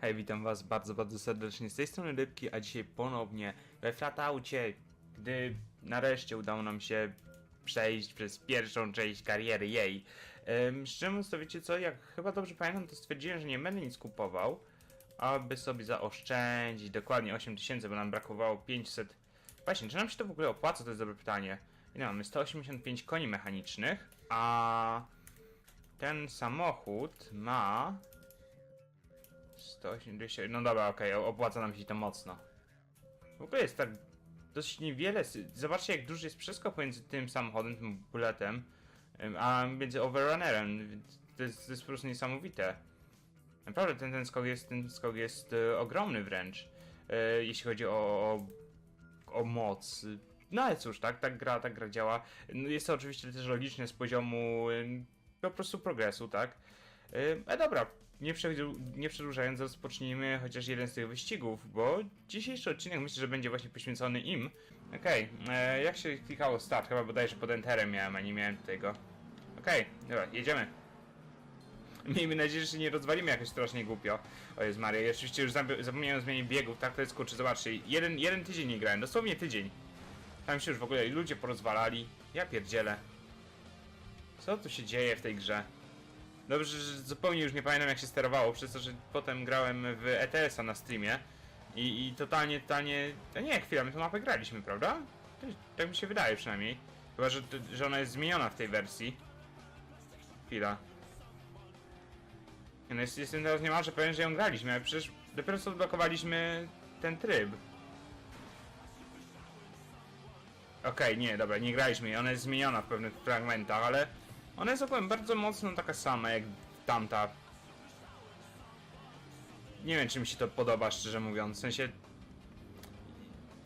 Hej, witam was bardzo, bardzo serdecznie z tej strony Rybki, a dzisiaj ponownie we Flataucie, gdy nareszcie udało nam się przejść przez pierwszą część kariery jej. Um, szczerze mówiąc, to wiecie co, jak chyba dobrze pamiętam, to stwierdziłem, że nie będę nic kupował, aby sobie zaoszczędzić dokładnie 8000, bo nam brakowało 500... Właśnie, czy nam się to w ogóle opłaca, to jest dobre pytanie. Ile mamy? 185 koni mechanicznych, a ten samochód ma 180, no dobra, okej, opłaca nam się to mocno. W ogóle jest tak dosyć niewiele, zobaczcie jak duży jest przeskok pomiędzy tym samochodem, tym bulletem, em, a między Overrunnerem, to jest, to jest po prostu niesamowite. Naprawdę ten, ten skok jest, ten skok jest e, ogromny wręcz, e, jeśli chodzi o, o, o moc. No ale cóż, tak, tak gra, tak gra działa. No, jest to oczywiście też logiczne z poziomu po prostu progresu, tak? E dobra, nie, nie przedłużając, rozpocznijmy chociaż jeden z tych wyścigów, bo dzisiejszy odcinek myślę, że będzie właśnie poświęcony im. Okej, e, jak się klikało start? Chyba bodajże pod enterem miałem, a nie miałem tego. Okej, dobra, jedziemy. Miejmy nadzieję, że się nie rozwalimy jakoś strasznie głupio. O jest Maria, ja oczywiście już zapomniałem o zmianie biegów, tak to jest kurczę, zobaczcie, jeden, jeden tydzień nie grałem, dosłownie tydzień. Tam się już w ogóle ludzie porozwalali, ja pierdzielę. Co tu się dzieje w tej grze? Dobrze, że zupełnie już nie pamiętam jak się sterowało, przez to, że potem grałem w ETS-a na streamie i, i totalnie, totalnie... To nie, chwila, my tą mapę graliśmy, prawda? Tak mi się wydaje przynajmniej. Chyba, że, że ona jest zmieniona w tej wersji. Chwila. No jest, jestem teraz niemalże pewien, że ją graliśmy, ale przecież dopiero co odblokowaliśmy ten tryb. Okej, nie, dobra, nie graliśmy jej, ona jest zmieniona w pewnych fragmentach, ale ona jest ogólnie bardzo mocno taka sama jak tamta. Nie wiem, czy mi się to podoba, szczerze mówiąc. W sensie.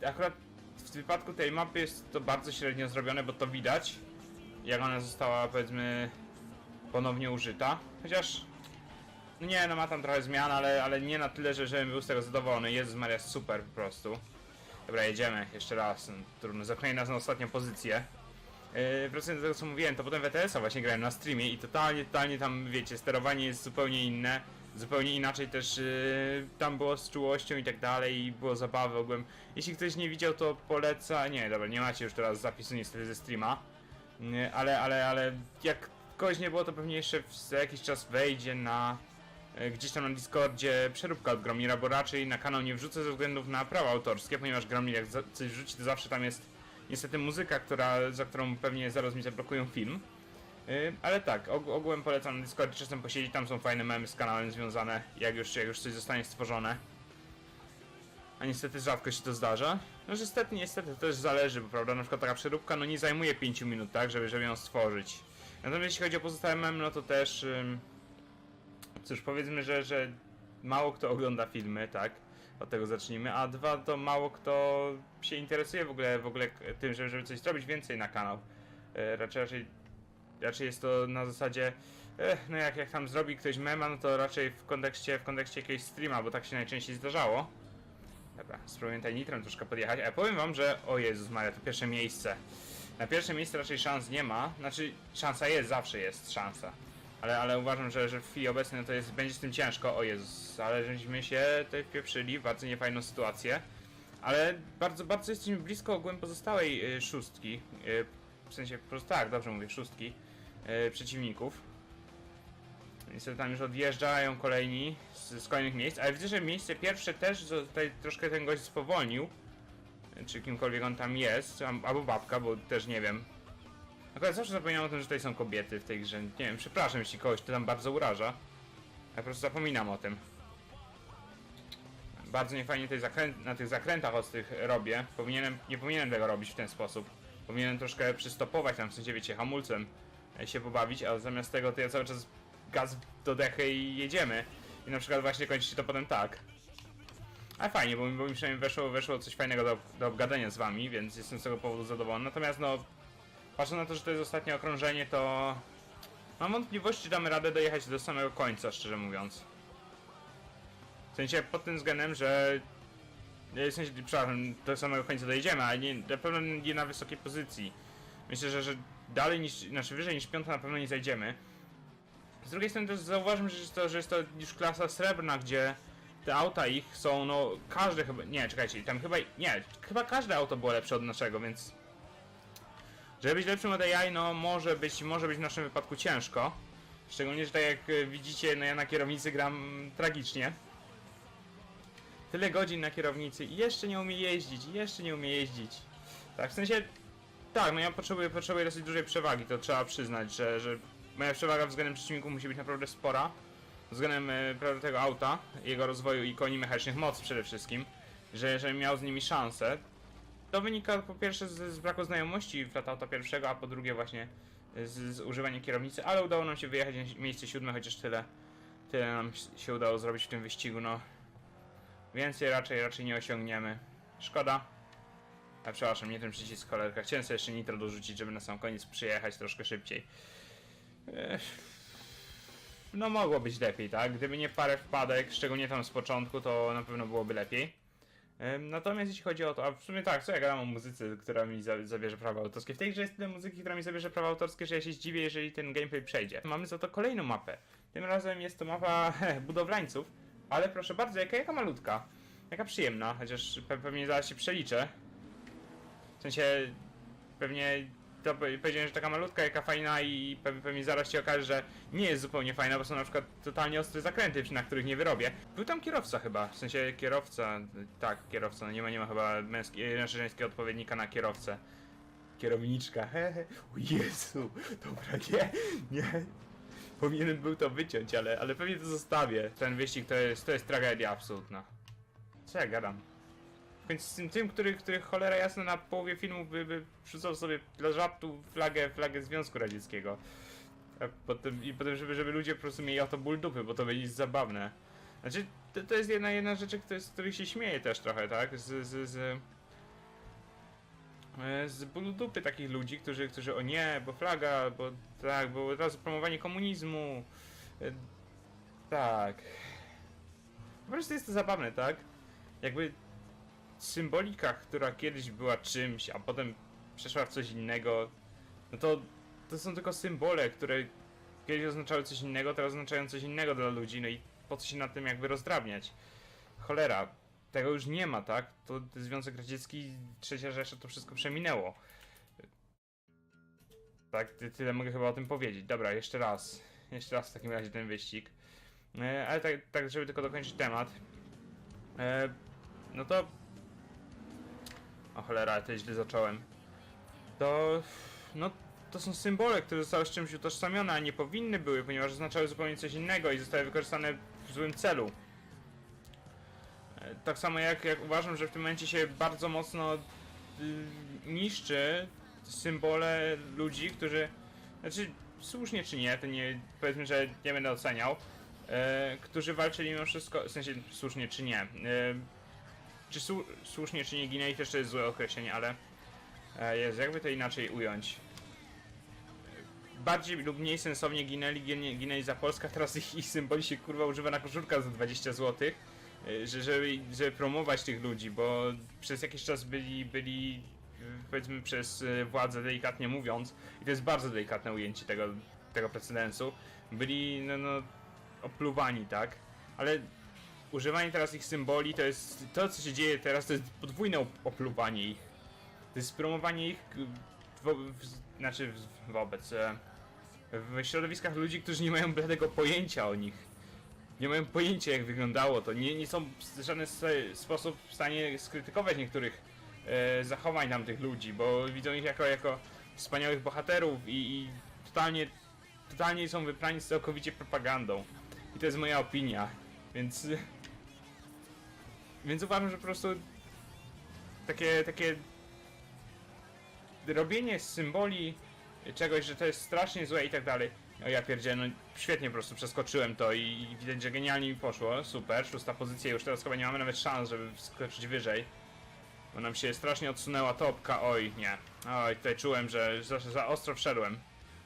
Akurat w wypadku tej mapy jest to bardzo średnio zrobione, bo to widać, jak ona została, powiedzmy, ponownie użyta. Chociaż. No nie, no ma tam trochę zmian, ale, ale nie na tyle, że żebym był z tego zadowolony. Jezus Maria, super po prostu. Dobra, jedziemy jeszcze raz. No, Trudno, zapchnęli nas na ostatnią pozycję. Yy, wracając do tego co mówiłem, to potem w ETS-a właśnie grałem na streamie i totalnie, totalnie tam wiecie, sterowanie jest zupełnie inne, zupełnie inaczej też yy, tam było z czułością i tak dalej i było zabawy ogółem. Jeśli ktoś nie widział to poleca, nie dobra, nie macie już teraz zapisu niestety ze streama, yy, ale, ale, ale jak kogoś nie było to pewnie jeszcze za jakiś czas wejdzie na gdzieś tam na Discordzie przeróbka od Gromira, bo raczej na kanał nie wrzucę ze względów na prawa autorskie, ponieważ Gromir jak coś wrzuci to zawsze tam jest niestety muzyka, która, za którą pewnie zaraz mi zablokują film. Yy, ale tak, og ogółem polecam na Discordzie czasem posiedzieć, tam są fajne memy z kanałem związane, jak już, jak już coś zostanie stworzone. A niestety rzadko się to zdarza. No niestety, niestety, to też zależy, bo prawda, na przykład taka przeróbka no nie zajmuje 5 minut, tak, żeby, żeby ją stworzyć. Natomiast jeśli chodzi o pozostałe memy, no to też... Ym, cóż, powiedzmy, że, że mało kto ogląda filmy, tak? Od tego zacznijmy. A dwa, to mało kto się interesuje w ogóle, w ogóle tym, żeby, żeby coś zrobić więcej na kanał. E, raczej, raczej, raczej jest to na zasadzie, no jak, jak tam zrobi ktoś mema, no to raczej w kontekście, w kontekście jakiegoś streama, bo tak się najczęściej zdarzało. Dobra, spróbuję tutaj nitrem troszkę podjechać, ale powiem wam, że o Jezus Maria, to pierwsze miejsce. Na pierwsze miejsce raczej szans nie ma, znaczy szansa jest, zawsze jest szansa. Ale, ale uważam, że, że w chwili obecnej no to jest, będzie z tym ciężko. O Jezus, ale żeśmy się tutaj wpieprzyli bardzo niefajną sytuację. Ale bardzo, bardzo jesteśmy blisko ogółem pozostałej y, szóstki. Y, w sensie, po prostu tak, dobrze mówię, szóstki y, przeciwników. Niestety tam już odjeżdżają kolejni z, z kolejnych miejsc, ale widzę, że miejsce pierwsze też tutaj troszkę ten gość spowolnił. Czy kimkolwiek on tam jest, albo babka, bo też nie wiem. Akurat zawsze zapominam o tym, że tutaj są kobiety w tej grze. Nie wiem, przepraszam, jeśli kogoś to tam bardzo uraża. Ja po prostu zapominam o tym. Bardzo niefajnie zakrę- na tych zakrętach ostrych robię. Powinienem, nie powinienem tego robić w ten sposób. Powinienem troszkę przystopować tam, w sensie wiecie, hamulcem e, się pobawić, a zamiast tego to ja cały czas gaz do dechy i jedziemy. I na przykład właśnie kończy się to potem tak. Ale fajnie, bo, mi- bo mi przynajmniej weszło, weszło coś fajnego do, do obgadania z wami, więc jestem z tego powodu zadowolony. Natomiast no, patrząc na to, że to jest ostatnie okrążenie, to mam wątpliwości, czy damy radę dojechać do samego końca, szczerze mówiąc. W sensie pod tym względem, że... W sensie, przepraszam, do samego końca dojedziemy, ale nie, na pewno nie na wysokiej pozycji. Myślę, że, że dalej niż, znaczy wyżej niż piąta na pewno nie zajdziemy. Z drugiej strony też zauważmy, że jest to, że jest to już klasa srebrna, gdzie te auta ich są, no, każde chyba, nie, czekajcie, tam chyba, nie, chyba każde auto było lepsze od naszego, więc... Żeby być lepszym od AI, no, może być, może być w naszym wypadku ciężko. Szczególnie, że tak jak e, widzicie, no ja na kierownicy gram tragicznie. Tyle godzin na kierownicy i jeszcze nie umie jeździć, jeszcze nie umie jeździć. Tak, w sensie, tak, no ja potrzebuję, potrzebuję dosyć dużej przewagi, to trzeba przyznać, że, że moja przewaga względem przeciwników musi być naprawdę spora. Względem e, tego auta, jego rozwoju i koni mechanicznych mocy przede wszystkim, że żebym miał z nimi szansę. To wynika po pierwsze z, z braku znajomości Flat Auta pierwszego, a po drugie właśnie z, z używania kierownicy, ale udało nam się wyjechać na miejsce siódme, chociaż tyle, tyle nam się udało zrobić w tym wyścigu, no. Więcej raczej, raczej nie osiągniemy. Szkoda. A przepraszam, nie ten przycisk cholerka. Chciałem sobie jeszcze nitro dorzucić, żeby na sam koniec przyjechać troszkę szybciej. No mogło być lepiej, tak? Gdyby nie parę wpadek, szczególnie tam z początku, to na pewno byłoby lepiej. Natomiast jeśli chodzi o to, a w sumie tak, co ja gadam o muzyce, która mi za, zabierze prawa autorskie. W tej grze jest tyle muzyki, która mi zabierze prawa autorskie, że ja się zdziwię, jeżeli ten gameplay przejdzie. Mamy za to kolejną mapę. Tym razem jest to mapa budowlańców, ale proszę bardzo, jaka, jaka malutka. Jaka przyjemna, chociaż pe pewnie zaraz się przeliczę. W sensie, pewnie to powiedziałem, że taka malutka, jaka fajna i pe pewnie zaraz się okaże, że nie jest zupełnie fajna, bo są na przykład totalnie ostre zakręty, na których nie wyrobię. Był tam kierowca chyba, w sensie kierowca, tak, kierowca, no nie ma, nie ma chyba męski, znaczy żeńskiego odpowiednika na kierowcę. Kierowniczka, hehe, o Jezu, dobra, nie, nie. Powinienem był to wyciąć, ale, ale pewnie to zostawię. Ten wyścig to jest, to jest tragedia absolutna. Co ja gadam? W końcu z tym, tym który, który cholera jasna na połowie filmu by, by przysłał sobie dla żartu flagę, flagę Związku Radzieckiego. A potem, I potem, żeby, żeby ludzie po prostu mieli o to ból dupy, bo to będzie zabawne. Znaczy, to, to jest jedna, jedna rzecz, z których się śmieje też trochę, tak? Z, z, z, e, z dupy takich ludzi, którzy, którzy o nie, bo flaga, bo tak, bo od razu promowanie komunizmu. E, Tak. Po prostu jest to zabawne, tak? Jakby symbolika, która kiedyś była czymś, a potem przeszła w coś innego, no to to są tylko symbole, które kiedyś oznaczały coś innego, teraz oznaczają coś innego dla ludzi, no i po co się na tym jakby rozdrabniać? Cholera, tego już nie ma, tak? To Związek Radziecki, Trzecia Rzesza, to wszystko przeminęło. Tak, ty, tyle mogę chyba o tym powiedzieć. Dobra, jeszcze raz. Jeszcze raz w takim razie ten wyścig. E, ale tak, tak, żeby tylko dokończyć temat. E, no to o cholera, to źle zacząłem. To. No, to są symbole, które zostały z czymś utożsamione, a nie powinny były, ponieważ oznaczały zupełnie coś innego i zostały wykorzystane w złym celu. E, Tak samo jak, jak uważam, że w tym momencie się bardzo mocno y, niszczy symbole ludzi, którzy. Znaczy, słusznie czy nie, to nie. Powiedzmy, że nie będę oceniał. E, którzy walczyli mimo wszystko, w sensie słusznie czy nie. E, czy słu- słusznie, czy nie ginęli, też to jest złe określenie, ale e, jest, jakby to inaczej ująć. E, Bardziej lub mniej sensownie ginęli, ginęli za Polskę, teraz ich, ich symboli się kurwa używa na koszulkach za 20 zł, że, żeby, żeby promować tych ludzi, bo przez jakiś czas byli, byli e, powiedzmy przez e, władzę delikatnie mówiąc, i to jest bardzo delikatne ujęcie tego, tego precedensu, byli no, no opluwani, tak? Ale używanie teraz ich symboli to jest to, co się dzieje teraz, to jest podwójne op- opluwanie ich. To jest promowanie ich wo, w, znaczy w, wobec e, w środowiskach ludzi, którzy nie mają bladego pojęcia o nich. Nie mają pojęcia jak wyglądało to. Nie, nie są w żaden sposób w stanie skrytykować niektórych e, zachowań tamtych ludzi, bo widzą ich jako, jako wspaniałych bohaterów i, i totalnie, totalnie są wyprani z całkowicie propagandą. I to jest moja opinia. Więc. Więc uważam, że po prostu takie, takie robienie symboli czegoś, że to jest strasznie złe i tak dalej. No ja pierdzielę, no świetnie po prostu przeskoczyłem to i, widać, że genialnie mi poszło. Super, szósta pozycja już teraz chyba nie mamy nawet szans, żeby wskoczyć wyżej. Bo nam się strasznie odsunęła topka, oj nie. Oj, tutaj czułem, że za, za ostro wszedłem.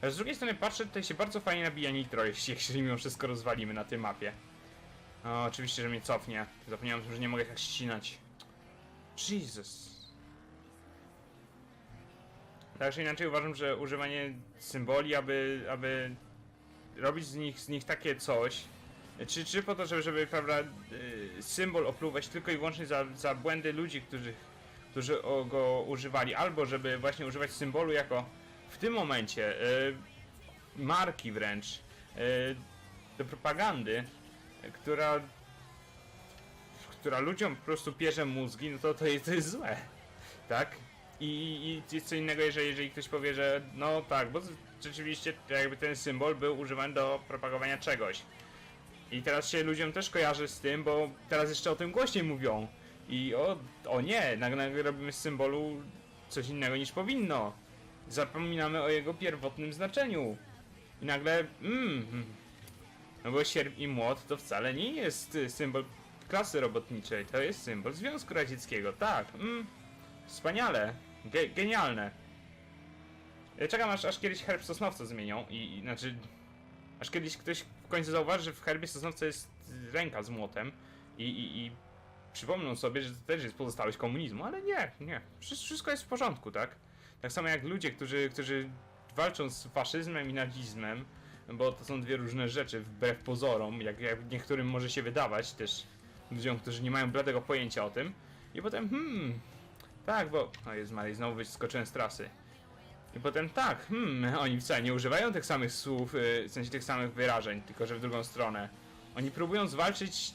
Z drugiej strony patrzę, tutaj się bardzo fajnie nabija nitro, jeśli, jeśli mimo wszystko rozwalimy na tej mapie. O, oczywiście, że mnie cofnie. Zapomniałem, że nie mogę tak ścinać. Jesus. Tak czy inaczej uważam, że używanie symboli, aby, aby robić z nich, z nich takie coś, Czy, czy po to, żeby, żeby prawda, y, symbol opluwać tylko i wyłącznie za, za błędy ludzi, którzy, którzy go używali, albo żeby właśnie używać symbolu jako w tym momencie y, marki wręcz y, do propagandy, która która ludziom po prostu pierze mózgi, no to to jest, to jest złe, tak? I, I jest co innego, jeżeli, jeżeli ktoś powie, że no tak, bo rzeczywiście jakby ten symbol był używany do propagowania czegoś. I teraz się ludziom też kojarzy z tym, bo teraz jeszcze o tym głośniej mówią. I o, o nie, nagle robimy z symbolu coś innego niż powinno. Zapominamy o jego pierwotnym znaczeniu. I nagle, mm, no bo sierp i młot to wcale nie jest y, symbol klasy robotniczej, to jest symbol Związku Radzieckiego, tak, mm, wspaniale, ge genialne. Y, Czekam aż, aż kiedyś herb Sosnowca zmienią i, i znaczy, aż kiedyś ktoś w końcu zauważy, że w herbie Sosnowca jest ręka z młotem i, i, i przypomną sobie, że to też jest pozostałość komunizmu, ale nie, nie, Wszy- wszystko jest w porządku, tak? Tak samo jak ludzie, którzy, którzy walczą z faszyzmem i nazizmem, bo to są dwie różne rzeczy, wbrew pozorom, jak, jak niektórym może się wydawać, też ludziom, którzy nie mają bladego pojęcia o tym. I potem, hmm, tak, bo... O jest Marii, znowu wyskoczyłem z trasy. I potem tak, hmm, oni wcale nie używają tych samych słów, y, w sensie tych samych wyrażeń, tylko że w drugą stronę. Oni próbują zwalczyć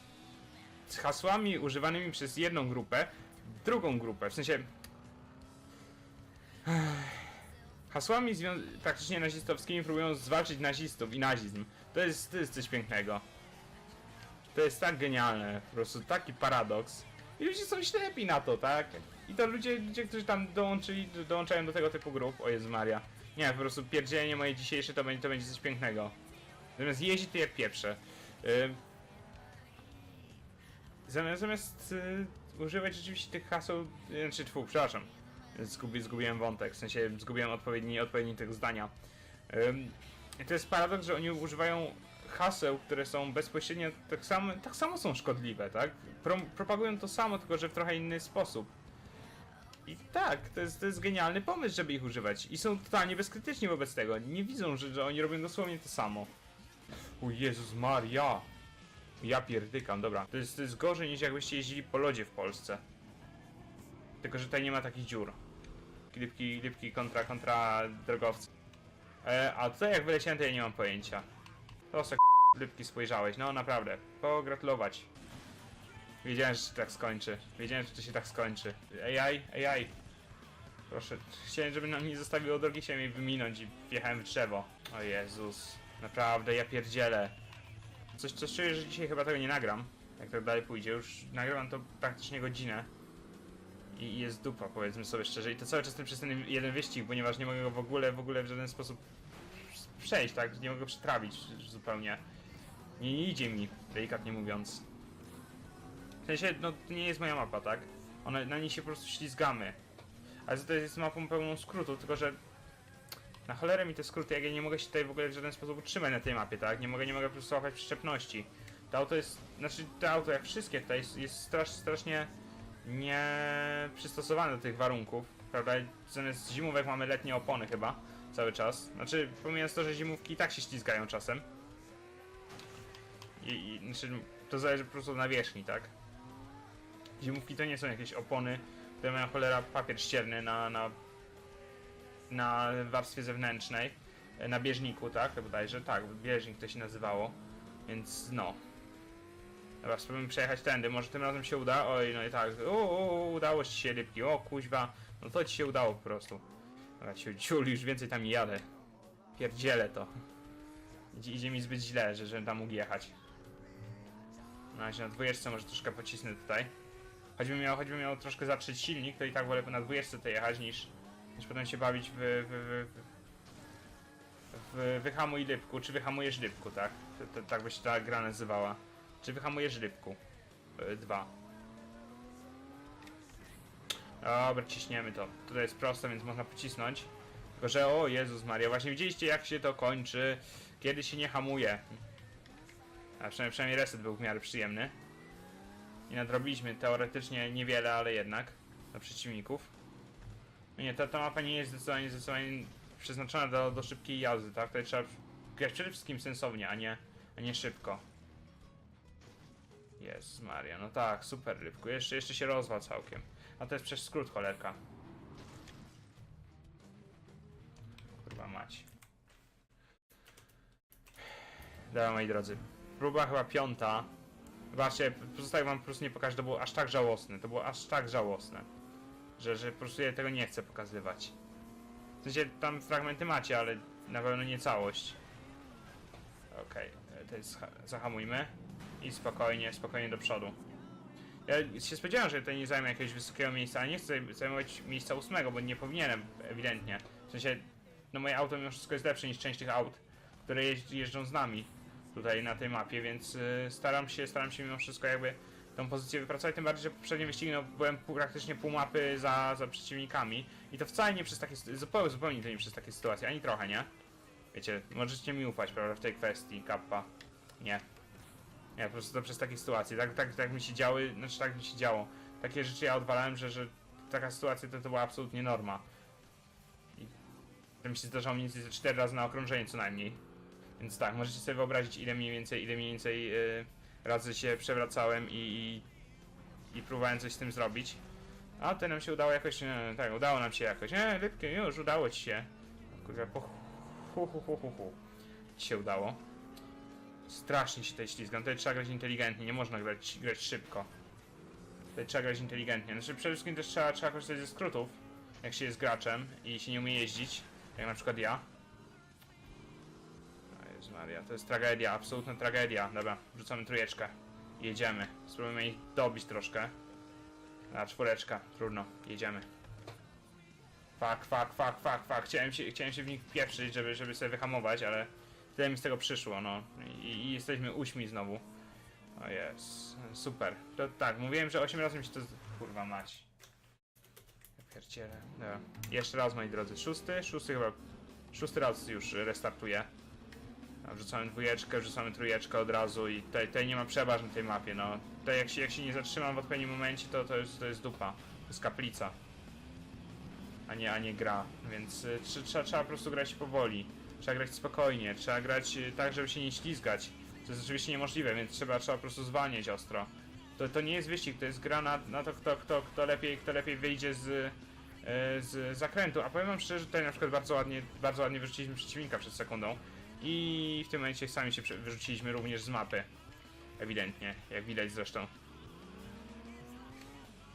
z hasłami używanymi przez jedną grupę, drugą grupę, w sensie... Hasłami praktycznie nazistowskimi próbują zwalczyć nazistów i nazizm. To jest, to jest coś pięknego. To jest tak genialne, po prostu taki paradoks. I ludzie są ślepi na to, tak? I to ludzie, ludzie którzy tam dołączyli, dołączają do tego typu grup, o Jezu Maria. Nie, po prostu pierdzielenie moje dzisiejsze to będzie, to będzie coś pięknego. Zamiast jeździć to jak pieprze. Yy, zamiast zamiast yy, używać rzeczywiście tych haseł, yy, znaczy tfu, przepraszam. Zgubi, zgubiłem wątek, w sensie zgubiłem odpowiedni, odpowiedni tego zdania. To jest paradoks, że oni używają haseł, które są bezpośrednio tak samo, tak samo są szkodliwe, tak? Pro, propagują to samo, tylko że w trochę inny sposób. I tak, to jest, to jest genialny pomysł, żeby ich używać. I są totalnie bezkrytyczni wobec tego. Nie widzą, że, że oni robią dosłownie to samo. O Jezus Maria! Ja pierdykam, dobra. To jest, to jest gorzej niż jakbyście jeździli po lodzie w Polsce. Tylko, że tutaj nie ma takich dziur. Lipki, lipki kontra, kontra drogowcy. E, a tutaj jak wyleciałem, to ja nie mam pojęcia. To se lipki spojrzałeś, no naprawdę. Pogratulować. Wiedziałem, że się tak skończy. Wiedziałem, że to się tak skończy. AI, AI. Proszę, chciałem, żeby nam nie zostawiło drogi się mi wyminąć i wjechałem w drzewo. O Jezus. Naprawdę, ja pierdzielę. Coś, coś czuję, że dzisiaj chyba tego nie nagram. Jak tak dalej pójdzie. Już nagrywam to praktycznie godzinę. I jest dupa, powiedzmy sobie szczerze. I to cały czas ten przez ten jeden wyścig, ponieważ nie mogę go w ogóle, w ogóle w żaden sposób przejść, tak? Nie mogę go przetrawić zupełnie. Nie, nie idzie mi, delikatnie mówiąc. W sensie, no to nie jest moja mapa, tak? Ona, na niej się po prostu ślizgamy. Ale to jest mapą pełną skrótów, tylko że na cholerę mi te skróty, jak ja nie mogę się tutaj w ogóle w żaden sposób utrzymać na tej mapie, tak? Nie mogę, nie mogę po prostu złapać przyczepności. To auto jest, znaczy to auto jak wszystkie tutaj jest strasz, strasznie nie przystosowane do tych warunków, prawda? Zamiast zimówek mamy letnie opony chyba cały czas. Znaczy, pomijając to, że zimówki i tak się ślizgają czasem. I, i znaczy, to zależy po prostu od nawierzchni, tak? Zimówki to nie są jakieś opony, które mają cholera papier ścierny na, na, na warstwie zewnętrznej, e, na bieżniku, tak? Bodajże, tak, bieżnik to się nazywało. Więc no. Dobra, spróbujmy przejechać tędy, może tym razem się uda. Oj, no i tak. O, udało ci się rybki. O, kuźwa. No to ci się udało po prostu. Dobra, ciu, ciul, już więcej tam jadę. Pierdzielę to. Idzie, idzie mi zbyt źle, że żebym tam mógł jechać. Na razie na dwójeczce może troszkę pocisnę tutaj. Choćbym miał, choćbym miał troszkę zatrzeć silnik, to i tak wolę na dwójeczce to jechać niż, niż potem się bawić w, w, w, w, w wyhamuj rybku, czy wyhamujesz rybku, tak? Tak by się ta gra nazywała. Czy wyhamujesz rybku? Y, Dwa. Dobra, ciśniemy to. Tutaj jest prosto, więc można pocisnąć. Tylko, że o Jezus Maria, właśnie widzieliście jak się to kończy, kiedy się nie hamuje. A przynajmniej, przynajmniej reset był w miarę przyjemny. I nadrobiliśmy teoretycznie niewiele, ale jednak do przeciwników. No Nie, ta, ta mapa nie jest zdecydowanie, zdecydowanie przeznaczona do, do szybkiej jazdy, tak? Tutaj trzeba grać przede wszystkim sensownie, a nie, a nie szybko. Jest Maria, no tak, super rybku. Jeszcze, jeszcze się rozwał całkiem. A to jest przez skrót cholerka. Kurwa mać. Dobra moi drodzy. Próba chyba piąta. Zobaczcie, pozostaje wam po prostu nie pokażę, to było aż tak żałosne. To było aż tak żałosne. Że, że po prostu ja tego nie chcę pokazywać. W sensie tam fragmenty macie, ale na pewno nie całość. Okej, e, to jest, zahamujmy i spokojnie, spokojnie do przodu. Ja się spodziewałem, że tutaj nie zajmę jakiegoś wysokiego miejsca, ale nie chcę zaj- zajmować miejsca ósmego, bo nie powinienem, ewidentnie. W sensie, no moje auto mimo wszystko jest lepsze niż część tych aut, które jeżdżą z nami tutaj na tej mapie, więc y, staram się, staram się mimo wszystko jakby tą pozycję wypracować, tym bardziej, że w poprzednim wyścigu no, byłem praktycznie pół mapy za, za przeciwnikami i to wcale nie przez takie, zupełnie, zupełnie nie przez takie sytuacje, ani trochę, nie? Wiecie, możecie mi ufać, prawda, w tej kwestii, kappa. Nie. Nie, po prostu to przez takie sytuacje. Tak, tak, tak mi się działy, znaczy tak mi się działo. Takie rzeczy ja odwalałem, że, że taka sytuacja to, to była absolutnie norma. I to mi się zdarzało mniej więcej ze 4 razy na okrążenie co najmniej. Więc tak, możecie sobie wyobrazić ile mniej więcej, ile mniej więcej yy, razy się przewracałem i, i, i próbowałem coś z tym zrobić. A to nam się udało jakoś, nie, tak, udało nam się jakoś. Nie, Lipki, już udało ci się. Kurwa, po hu hu hu hu hu. Ci się udało. Strasznie się tutaj ślizgam. Tutaj trzeba grać inteligentnie, nie można grać, grać szybko. Tutaj trzeba grać inteligentnie. Znaczy przede wszystkim też trzeba, trzeba korzystać ze skrótów, jak się jest graczem i się nie umie jeździć, jak na przykład ja. Jezu Maria, to jest tragedia, absolutna tragedia. Dobra, rzucamy trójeczkę. Jedziemy. Spróbujmy ich dobić troszkę. A czwóreczka, trudno, jedziemy. Fuck, fuck, fuck, fuck, fuck. Chciałem się, chciałem się w nich pieprzyć, żeby, żeby sobie wyhamować, ale tyle mi z tego przyszło, no. I, i jesteśmy uśmi znowu. O jest, super. To tak, mówiłem, że 8 razy mi się to... Kurwa mać. Ja pierdzielę. Dobra. Jeszcze raz, moi drodzy. Szósty? Szósty chyba... Szósty raz już restartuję. Wrzucamy dwójeczkę, wrzucamy trójeczkę od razu i tutaj, tutaj nie ma przeważ na tej mapie, no. Tutaj jak się, jak się nie zatrzymam w odpowiednim momencie, to, to, jest, to jest dupa. To jest kaplica. A nie, a nie gra. Więc y, trze- trzeba, trzeba po prostu grać powoli. Trzeba grać spokojnie, trzeba grać y, tak, żeby się nie ślizgać. To jest oczywiście niemożliwe, więc trzeba, trzeba po prostu zwalniać ostro. To, to nie jest wyścig, to jest gra na, na to, kto, kto, kto, lepiej, kto lepiej wyjdzie z, y, z zakrętu. A powiem wam szczerze, że tutaj na przykład bardzo ładnie, bardzo ładnie wyrzuciliśmy przeciwnika przed sekundą. I w tym momencie sami się wyrzuciliśmy również z mapy. Ewidentnie, jak widać zresztą.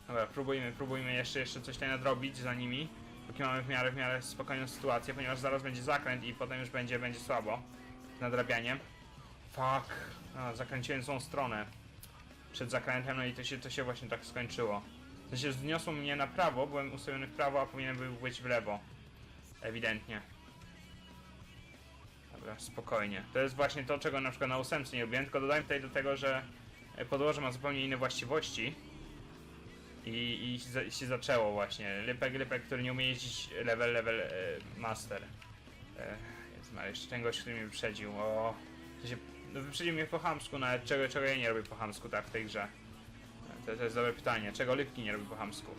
Dobra, próbujmy, próbujmy jeszcze, jeszcze coś tutaj nadrobić za nimi. Póki mamy w miarę, w miarę spokojną sytuację, ponieważ zaraz będzie zakręt i potem już będzie, będzie słabo z nadrabianiem. Fuck, a, zakręciłem złą stronę przed zakrętem, no i to się, to się właśnie tak skończyło. To się zniosło mnie na prawo, byłem ustawiony w prawo, a powinien był być w lewo. Ewidentnie. Dobra, spokojnie. To jest właśnie to, czego na przykład na ósemce nie robiłem, tylko tutaj do tego, że podłoże ma zupełnie inne właściwości. I, i się za- się zaczęło właśnie. Lypek, Lypek, który nie umie jeździć level, level e, master. E, jest ma jeszcze ten gość, który mnie wyprzedził. O, to się, no wyprzedził mnie po chamsku, nawet czego, czego ja nie robię po chamsku tak w tej grze. E, To, to jest dobre pytanie. Czego Lypki nie robi po chamsku?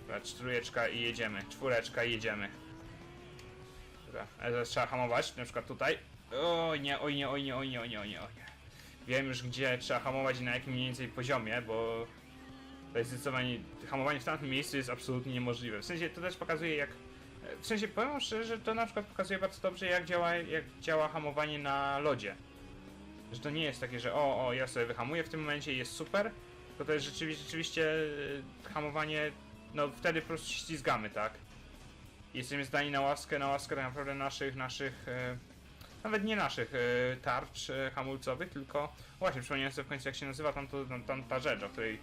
Dobra, trójeczka i jedziemy. Czwóreczka i jedziemy. Dobra, ale teraz trzeba hamować, na przykład tutaj. O oj nie, oj nie, oj nie, oj nie, oj nie, oj nie. Wiem już gdzie trzeba hamować i na jakim mniej więcej poziomie, bo zdecydowanie, hamowanie w tamtym miejscu jest absolutnie niemożliwe. W sensie to też pokazuje jak, w sensie powiem szczerze, że to na przykład pokazuje bardzo dobrze jak działa, jak działa hamowanie na lodzie. Że to nie jest takie, że o, o, ja sobie wyhamuję w tym momencie i jest super, to jest rzeczywiście, rzeczywiście hamowanie, no wtedy po prostu się tak? Jesteśmy zdani na łaskę, na łaskę tak naprawdę naszych, naszych, e, nawet nie naszych e, tarcz e, hamulcowych, tylko właśnie przypomniałem sobie w końcu jak się nazywa tam, to, tam, tam ta rzecz, o której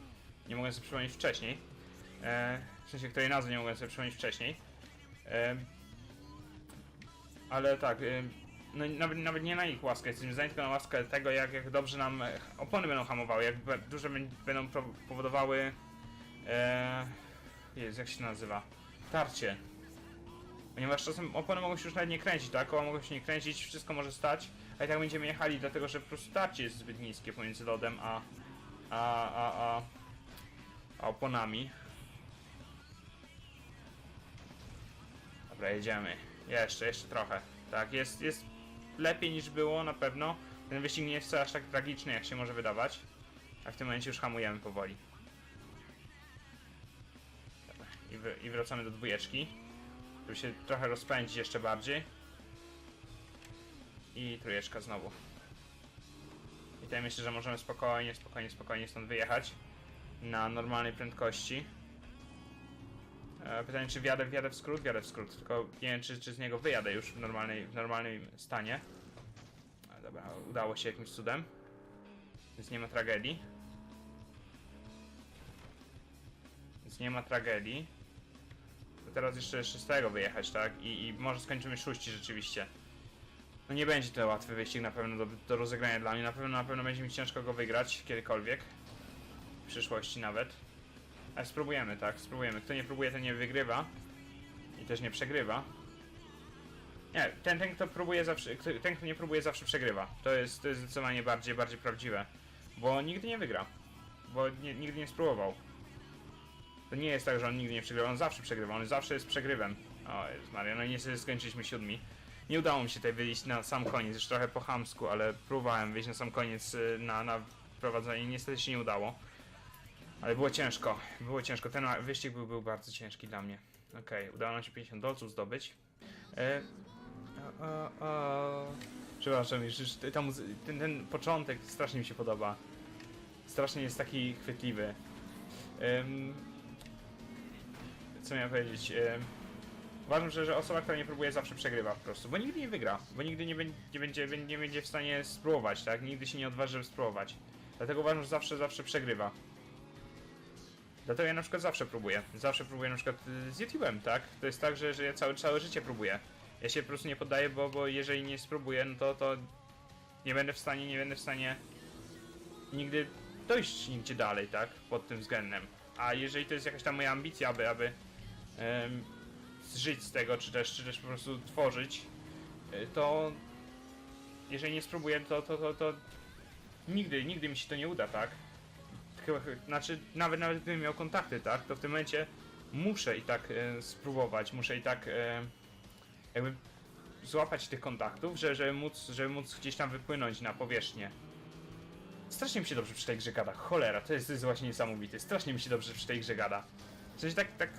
nie mogłem sobie przypomnieć wcześniej. E, w sensie, której nazwy nie mogłem sobie przypomnieć wcześniej. E, ale tak, e, no, nawet, nawet nie na ich łaskę, jesteśmy zdani tylko na łaskę tego, jak, jak dobrze nam e, opony będą hamowały, jak duże bę- będą powodowały. E, jest, jak się nazywa? Tarcie. Ponieważ czasem opony mogą się już nawet nie kręcić, tak? Koła mogą się nie kręcić, wszystko może stać, a i tak będziemy jechali, dlatego że po prostu tarcie jest zbyt niskie pomiędzy lodem a, a, a, a oponami. Dobra, jedziemy. Jeszcze, jeszcze trochę. Tak, jest, jest lepiej niż było na pewno. Ten wyścig nie jest wcale aż tak tragiczny, jak się może wydawać. A w tym momencie już hamujemy powoli. I, I wracamy do dwójeczki. Żeby się trochę rozpędzić jeszcze bardziej. I trójeczka znowu. I tutaj myślę, że możemy spokojnie, spokojnie, spokojnie stąd wyjechać. Na normalnej prędkości. E, Pytanie, czy wjadę, wjadę w skrót? Wjadę w skrót, tylko nie wiem, czy, czy z niego wyjadę już w, normalnej, w normalnym stanie. Dobra, udało się jakimś cudem. Więc nie ma tragedii. Więc nie ma tragedii. To teraz jeszcze szóstego wyjechać, tak? I, I może skończymy szóści rzeczywiście. No nie będzie to łatwy wyścig na pewno do, do rozegrania dla mnie. Na pewno, na pewno będzie mi ciężko go wygrać kiedykolwiek. Przyszłości nawet. Ale spróbujemy, tak? Spróbujemy. Kto nie próbuje, ten nie wygrywa. I też nie przegrywa. Nie, ten, ten kto próbuje zawsze, ten kto nie próbuje zawsze przegrywa. To jest, to jest zdecydowanie bardziej, bardziej prawdziwe. Bo nigdy nie wygra. Bo nie, nigdy nie spróbował. To nie jest tak, że on nigdy nie przegrywa, on zawsze przegrywa, on zawsze jest przegrywem. O Jezus Maria, no niestety skończyliśmy siódmi. Nie udało mi się tutaj wyjść na sam koniec, już trochę po chamsku, ale próbowałem wyjść na sam koniec y, na, na prowadzenie, niestety się nie udało. Ale było ciężko, było ciężko, ten wyścig był, był bardzo ciężki dla mnie. Okej, udało nam się 50 dolców zdobyć. E, o, o, o. Przepraszam, już, ten, ten początek strasznie mi się podoba. Strasznie jest taki chwytliwy. Ym, co miałem powiedzieć? Ym, uważam, że, że osoba, która nie próbuje zawsze przegrywa po prostu, bo nigdy nie wygra, bo nigdy nie, będzie, nie, będzie, w stanie spróbować, tak? Nigdy się nie odważy, spróbować. Dlatego uważam, że zawsze, zawsze przegrywa. Dlatego ja na przykład zawsze próbuję. Zawsze próbuję na przykład y, z YouTube'em, tak? To jest tak, że, że ja całe, całe życie próbuję. Ja się po prostu nie poddaję, bo, bo jeżeli nie spróbuję, no to, to nie będę w stanie, nie będę w stanie nigdy dojść nigdzie dalej, tak? Pod tym względem. A jeżeli to jest jakaś tam moja ambicja, aby, aby żyć z tego, czy też, czy też po prostu tworzyć, y, to jeżeli nie spróbuję, to, to, to, to nigdy, nigdy mi się to nie uda, tak? Chyba, chy- znaczy, nawet, nawet gdybym miał kontakty, tak? To w tym momencie muszę i tak e, spróbować, muszę i tak e, jakby złapać tych kontaktów, że, żeby, móc, żeby móc gdzieś tam wypłynąć na powierzchnię. Strasznie mi się dobrze przy tej grze gada, cholera, to jest, to jest właśnie niesamowite, strasznie mi się dobrze przy tej grze gada. W sensie tak, tak,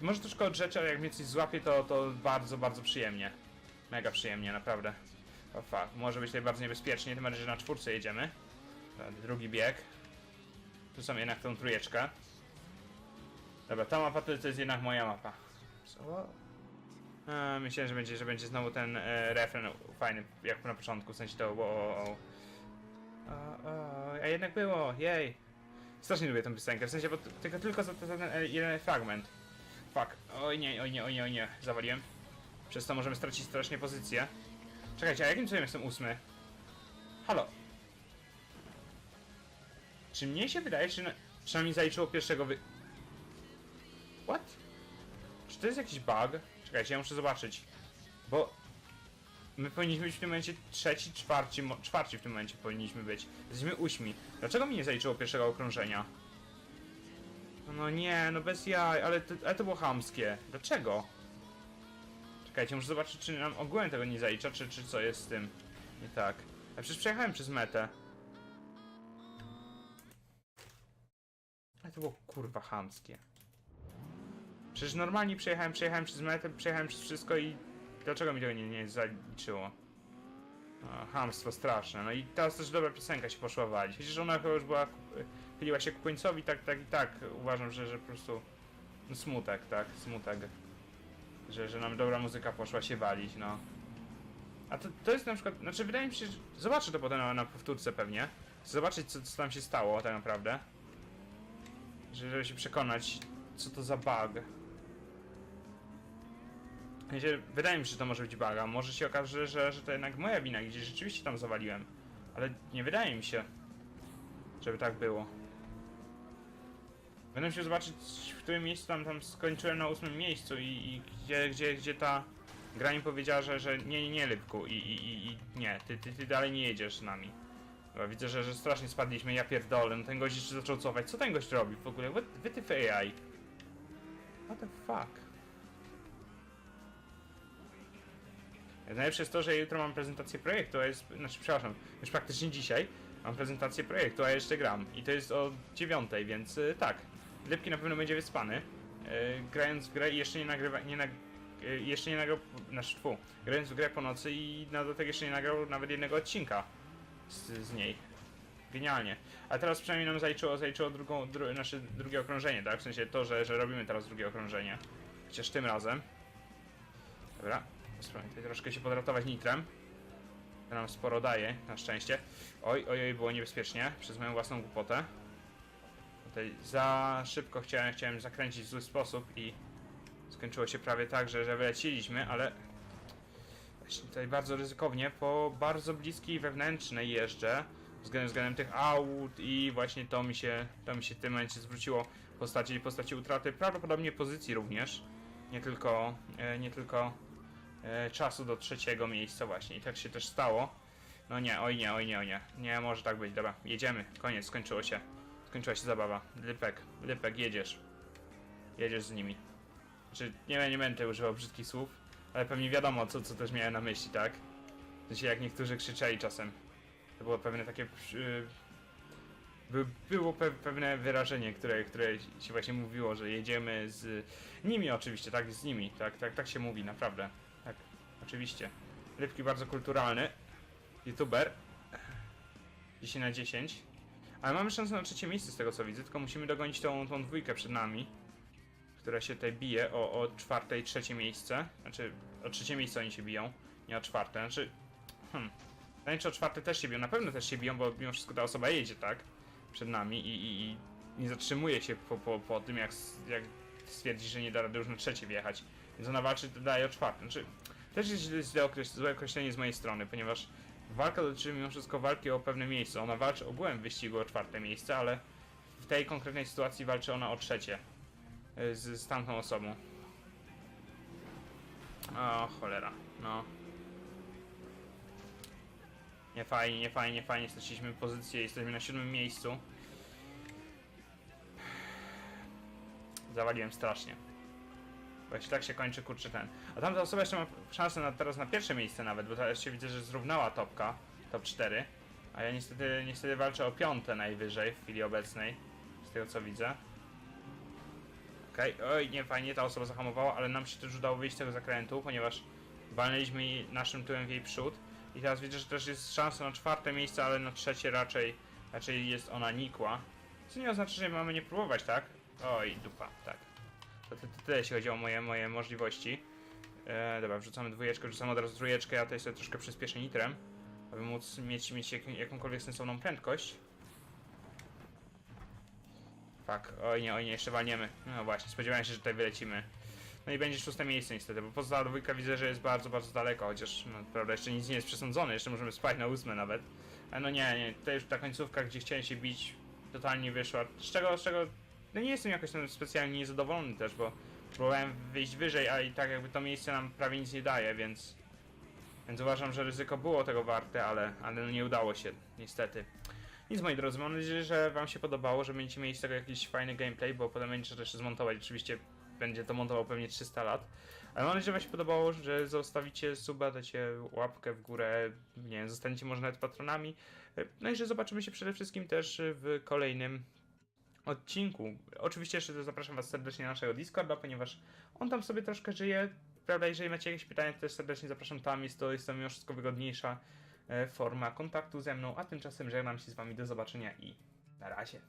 może troszkę od rzeczy, ale jak mnie coś złapie, to, to bardzo, bardzo przyjemnie. Mega przyjemnie, naprawdę. O może być tutaj bardzo niebezpiecznie, tym bardziej, że na czwórce jedziemy. Dobra, Drugi bieg. Tu są jednak tą trójeczkę. Dobra, ta mapa to, to jest jednak moja mapa. Co? Myślałem, że będzie, że będzie znowu ten e, refren fajny, jak na początku, w sensie to o, o, o. O, o, a jednak było, jej. Strasznie lubię tę piosenkę, w sensie, bo tylko, tylko za, za ten e, jeden fragment. Fuck, oj nie, oj nie, oj nie, oj nie, zawaliłem. Przez to możemy stracić strasznie pozycję. Czekajcie, a jakim cudem jestem ósmy? Halo. Czy mnie się wydaje, że na, przynajmniej zaliczyło pierwszego wy... What? Czy to jest jakiś bug? Czekajcie, ja muszę zobaczyć. Bo... My powinniśmy być w tym momencie trzeci, czwarci, czwarci w tym momencie powinniśmy być. Jesteśmy ósmi. Dlaczego mi nie zaliczyło pierwszego okrążenia? No, nie, no bez jaj, ale to, ale to było chamskie. Dlaczego? Czekajcie, muszę zobaczyć, czy nam ogółem tego nie zalicza, czy, czy co jest z tym nie tak. A przecież przejechałem przez metę. Ale to było kurwa chamskie. Przecież normalnie przejechałem, przejechałem przez metę, przejechałem przez wszystko i dlaczego mi tego nie, nie zaliczyło? O, hamstwo straszne. No i teraz też dobra piosenka się poszła walić. Chociaż ona chyba już była, chyliła się ku końcowi, tak, tak i tak. Uważam, że, że po prostu no smutek, tak, smutek. Że, że nam dobra muzyka poszła się walić, no. A to, to jest na przykład, znaczy wydaje mi się, że zobaczę to potem na, na powtórce pewnie. Zobaczyć co, co tam się stało tak naprawdę. Że- Żeby się przekonać, co to za bug. Wydaje mi się, że to może być bug, a może się okaże, że, że to jednak moja wina, gdzieś rzeczywiście tam zawaliłem. Ale nie wydaje mi się, żeby tak było. Będę musiał zobaczyć, w którym miejscu tam, tam skończyłem na ósmym miejscu i, i gdzie, gdzie, gdzie ta gra mi powiedziała, że, że nie, nie, nie Lybku i, i, i nie, ty, ty, ty dalej nie jedziesz z nami. Widzę, że, że strasznie spadliśmy, ja pierdolę, no ten gość jeszcze zaczął cofać. Co ten gość robi w ogóle? Wy, AI. What the fuck? Najlepsze jest to, że jutro mam prezentację projektu, a jest, znaczy przepraszam, już praktycznie dzisiaj, Mam prezentację projektu, a jeszcze gram. I to jest o dziewiątej, więc y, tak. Lepki na pewno będzie wyspany. Y, grając w grę i jeszcze nie nagrywa, nie y, jeszcze nie nagrał, znaczy tfu, grając w grę po nocy i na dodatek jeszcze nie nagrał nawet jednego odcinka z, z niej. Genialnie. A teraz przynajmniej nam zaliczyło, zaliczyło drugą, dru, nasze drugie okrążenie, tak? W sensie to, że, że robimy teraz drugie okrążenie. Chociaż tym razem. Dobra. Spróbuję tutaj troszkę się podratować nitrem. To nam sporo daje, na szczęście. Oj, oj, oj, było niebezpiecznie, przez moją własną głupotę. Tutaj za szybko chciałem, chciałem zakręcić w zły sposób i skończyło się prawie tak, że, że wyleciliśmy, ale tutaj bardzo ryzykownie po bardzo bliskiej wewnętrznej jeżdżę względem, względem tych aut i właśnie to mi się, to mi się w tym momencie zwróciło w postaci, postaci utraty prawdopodobnie pozycji również, nie tylko, e, nie tylko e, czasu do trzeciego miejsca właśnie i tak się też stało. No nie, oj nie, oj nie, oj nie. Nie może tak być, dobra, jedziemy. Koniec, skończyło się. Skończyła się zabawa. Lypek, Lypek, jedziesz. Jedziesz z nimi. Znaczy, nie, nie będę używał brzydkich słów, ale pewnie wiadomo, co, co też miałem na myśli, tak? W sensie, jak niektórzy krzyczeli czasem. To było pewne takie... By, było pe, pewne wyrażenie, które, które się właśnie mówiło, że jedziemy z nimi oczywiście, tak? Z nimi, tak, tak, tak się mówi, naprawdę. Tak, oczywiście. Rybki bardzo kulturalny. YouTuber. 10 na 10. Ale mamy szansę na trzecie miejsce z tego co widzę, tylko musimy dogonić tą, tą dwójkę przed nami. Która się tutaj bije o, o czwarte i trzecie miejsce. Znaczy, o trzecie miejsce oni się biją, nie o czwarte. Znaczy, hmm. Pytanie, czy o czwarte też się biją. Na pewno też się biją, bo mimo wszystko ta osoba jedzie, tak? Przed nami i, i, i nie zatrzymuje się po, po, po tym, jak, jak stwierdzi, że nie da rady już na trzecie wjechać. Więc ona walczy daje o czwarte. Znaczy, też jest źle- okreś- złe określenie z mojej strony, ponieważ walka dotyczy mimo wszystko walki o pewne miejsce. Ona walczy ogółem w wyścigu o czwarte miejsce, ale w tej konkretnej sytuacji walczy ona o trzecie z, z tamtą osobą. O, cholera, no. Nie fajnie, nie fajnie, nie fajnie. Straciliśmy pozycję, jesteśmy na siódmym miejscu. Zawaliłem strasznie. Bo jeśli tak się kończy, kurczę ten. A tamta osoba jeszcze ma szansę na, teraz na pierwsze miejsce nawet, bo teraz się widzę, że zrównała topka, top 4. A ja niestety, niestety walczę o piąte najwyżej w chwili obecnej, z tego co widzę. Okej, oj, nie fajnie, ta osoba zahamowała, ale nam się też udało wyjść z tego zakrętu, ponieważ walnęliśmy naszym tyłem w jej przód. I teraz widzę, że też jest szansa na czwarte miejsce, ale na trzecie raczej, raczej jest ona nikła. Co nie oznacza, że mamy nie próbować, tak? Oj, dupa, tak. To tyle, jeśli chodzi o moje, moje możliwości. E, dobra, wrzucamy dwójeczkę, wrzucamy od razu trójeczkę, ja tutaj sobie troszkę przyspieszę nitrem, aby móc mieć, mieć jak, jakąkolwiek sensowną prędkość. Fuck, oj nie, oj nie, jeszcze walniemy. No właśnie, spodziewałem się, że tutaj wylecimy. No i będzie szóste miejsce niestety, bo poza dwójka widzę, że jest bardzo, bardzo daleko, chociaż no, prawda, jeszcze nic nie jest przesądzone, jeszcze możemy spać na ósme nawet. Ale no nie, nie, tutaj już ta końcówka, gdzie chciałem się bić, totalnie wyszła. Z czego, z czego, no nie jestem jakoś tam specjalnie niezadowolony też, bo próbowałem wyjść wyżej, a i tak jakby to miejsce nam prawie nic nie daje, więc... Więc uważam, że ryzyko było tego warte, ale, ale no nie udało się, niestety. Nic moi drodzy, mam nadzieję, że wam się podobało, że będziecie mieli z tego jakiś fajny gameplay, bo potem będzie też zmontować, oczywiście będzie to montował pewnie 300 lat. Ale mam nadzieję, że wam się podobało, że zostawicie suba, dacie łapkę w górę, nie wiem, zostaniecie może nawet patronami. No i że zobaczymy się przede wszystkim też w kolejnym odcinku. Oczywiście jeszcze zapraszam was serdecznie na naszego Discorda, ponieważ on tam sobie troszkę żyje. Prawda, jeżeli macie jakieś pytania, to też serdecznie zapraszam tam, jest to, jest to mimo wszystko wygodniejsza forma kontaktu ze mną, a tymczasem żegnam się z wami, do zobaczenia i na razie.